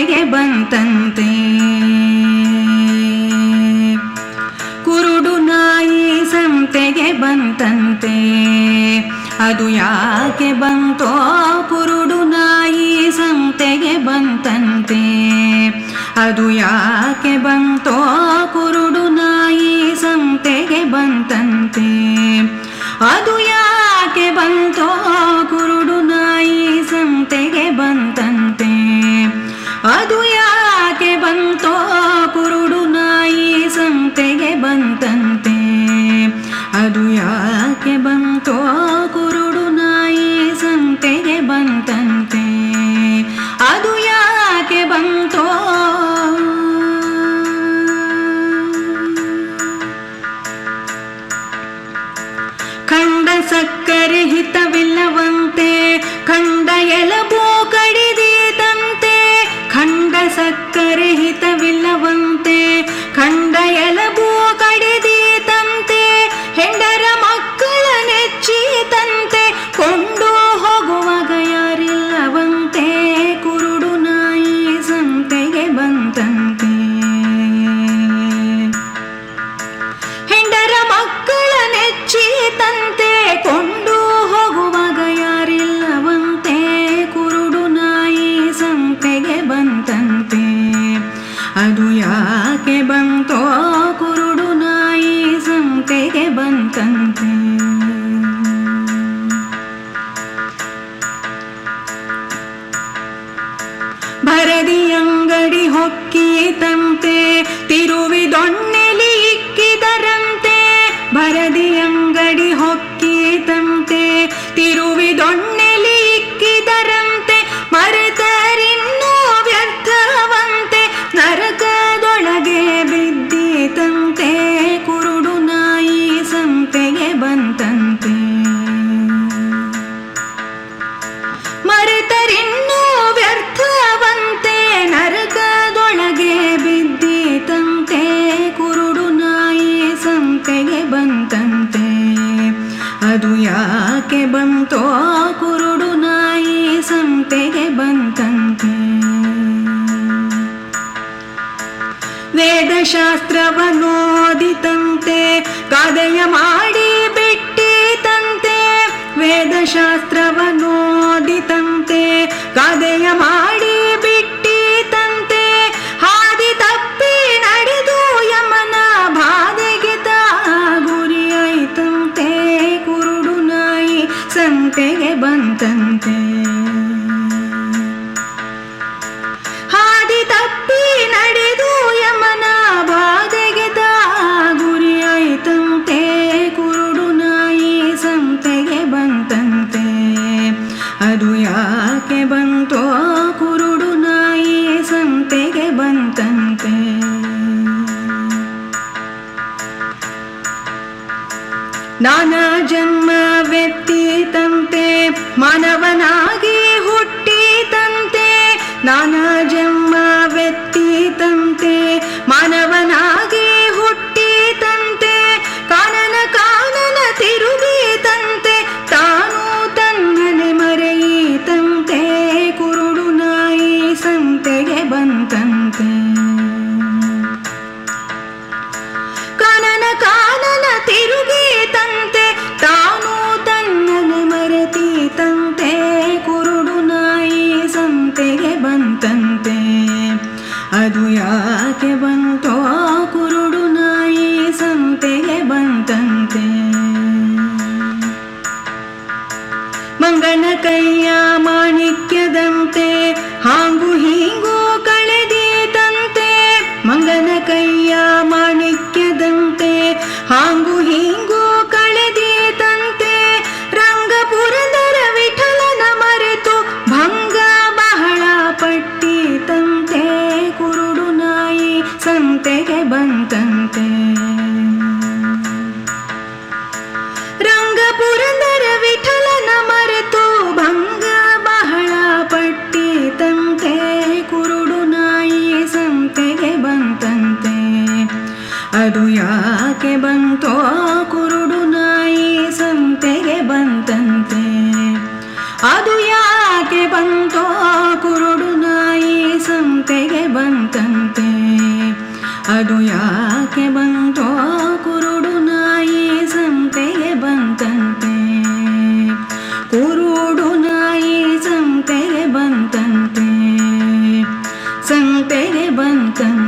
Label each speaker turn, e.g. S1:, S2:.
S1: ಮನೆಗೆ ಬಂತಂತೆ. ಕುರುಡು ನಾಯಿ ಸಂತೆಗೆ ಬಂತಂತೆ. ಅದು ಯಾಕೆ ಬಂತೋ ಕುರುಡು ನಾಯಿ ಸಂತೆಗೆ ಬಂತಂತೆ. ಅದು ಯಾಕೆ ಬಂತೋ ಕುರುಡು ನಾಯಿ ಸಂತೆಗೆ ಬಂತಂತೆ. ಅದು ಯಾಕೆ ಬಂತೋ ಕುರುಡು ನಾಯಿ ಸಂತೆಗೆ ಬಂತಂತೆ. ಅದು ಯಾಕೆ ಬಂತೋ ಬಂತಂತೆ. ಅದು ಯಾಕೆ ಬಂತೋ ಕುರುಡು ನಾಯಿ ಸಂತೆಗೆ ಬಂತಂತೆ. ವೇದಶಾಸ್ತ್ರವನ್ನೋದಿತಂತೆ ಕಾದಯ ಮಾಡಿ ಬಿಟ್ಟಿತಂತೆ. ವೇದಶಾಸ್ತ್ರವನ್ನೋ ಸಂತೆಗೆ ಬಂತಂತೆ. ಹಾದಿ ತಪ್ಪಿ ನಡೆದು ಯಮನ ಬಾಧೆಗೆ ಗುರಿಯಾಯಿತಂತೆ ಕುರುಡು ನಾಯಿ ಸಂತೆಗೆ ಬಂತಂತೆ. ಅದು ಯಾಕೆ ಬಂತೋ ಕುರುಡು ನಾಯಿ ಸಂತೆಗೆ ಬಂತಂತೆ. ನಾನಾ ಜನ್ಮ ಮಂಗನ ಕೈಯ ಮಾಣಿಕ್ಯದಂತೆ ಹಾಂಗು ಹೀಗೂ ಕಳೆದೀತಂತೆ. ಮಂಗನ ಕೈಯ ಮಾಣಿಕ್ಯದಂತೆ ಹಾಂಗು ಹೀಗೂ ಅದು ಯಾಕೆ ಬಂತೋ ಕುರುಡು ನಾಯಿ ಸಂತೆಗೆ ಬಂತಂತೆ? ಅದು ಯಾಕೆ ಬಂತೋ ಕುರುಡು ನಾಯಿ ಸಂತೆಗೆ ಬಂತಂತೆ? ಅದು ಯಾಕೆ ಬಂತೋ ಕುರುಡು ನಾಯಿ ಸಂತೆಗೆ ಬಂತಂತೆ? ಕುರುಡು ನಾಯಿ ಸಂತೆಗೆ ಬಂತಂತೆ? ಸಂತೆಗೆ ಬಂತಂತೆ.